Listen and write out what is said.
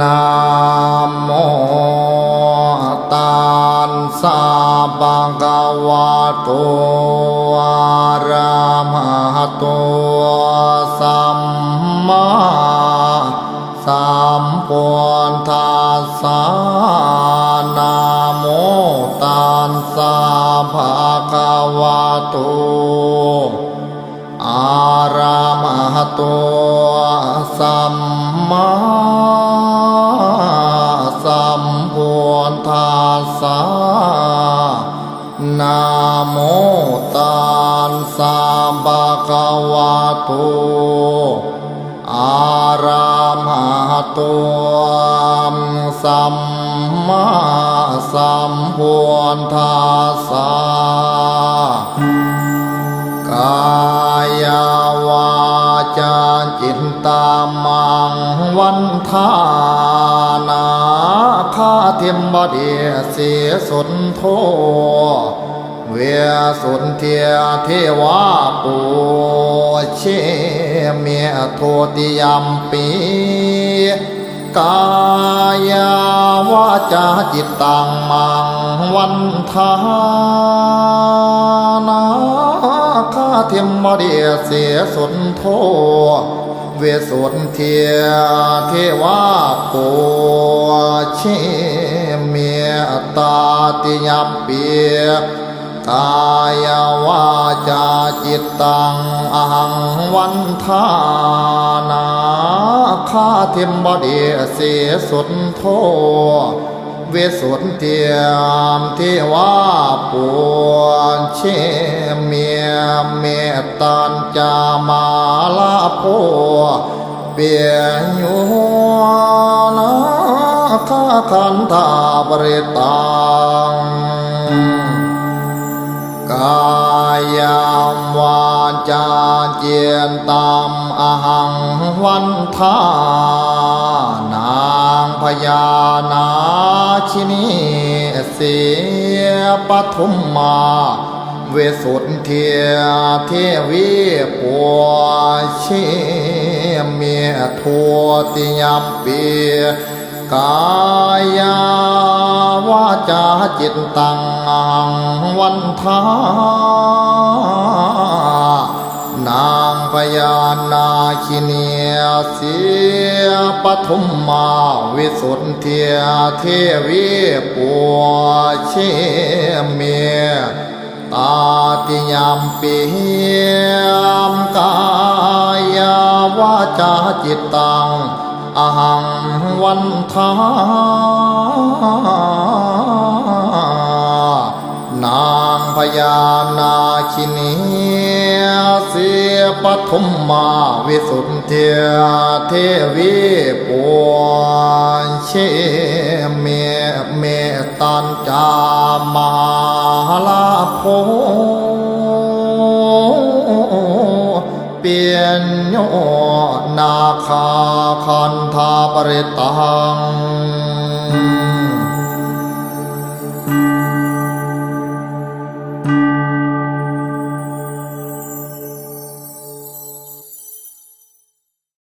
นามโมตานสาบังกวาตุอารามาตุสัมมาสัมพุทธาสสนาโมตานสาภะกวาตุ อาระมหะโตสัมมาสัมพุทธัสสะนะโมตัสสะภะคะวะโตอาระมหะโตสัมมาสัมพุทธัสสะ ทานาคาเทียมบดีเสียสนโทเวียสุนเทียเทวาปูเชเมียโทติยมปีกายาวาจาจิตตังมังวันทานาคาเทมมเดีเสียสนโท วสุนเทียเทวาปูเชเมียตาติยเปียกายวาจาจิตตังอหังวันทานาคาเทมบดีเสสุนโทเวสุนเทียมเทวาปูเชเมียเมตตัน ลาโพเปียญูนาคาคันธาบริตังกายามวาจาเจียนตามอหังวันทานางพญานาชินีเสียปทุมมา เวสุนเทียเทวีปัว เชเมียทัวติยมเปียกายาวาจาจิตตังวันทานางพญานาคิเนียเสียปทุมมาวิสุทธิยเทวีปัวเชเมีตาติยามปียมกายาวา จาจิตตังอหังวันทานางพญานาคินีเสียปทุมมาวิสุทธิเทวีปัวเชเมเมตันจามาลาโพ เปียนโยนาคาคันธาปริตัง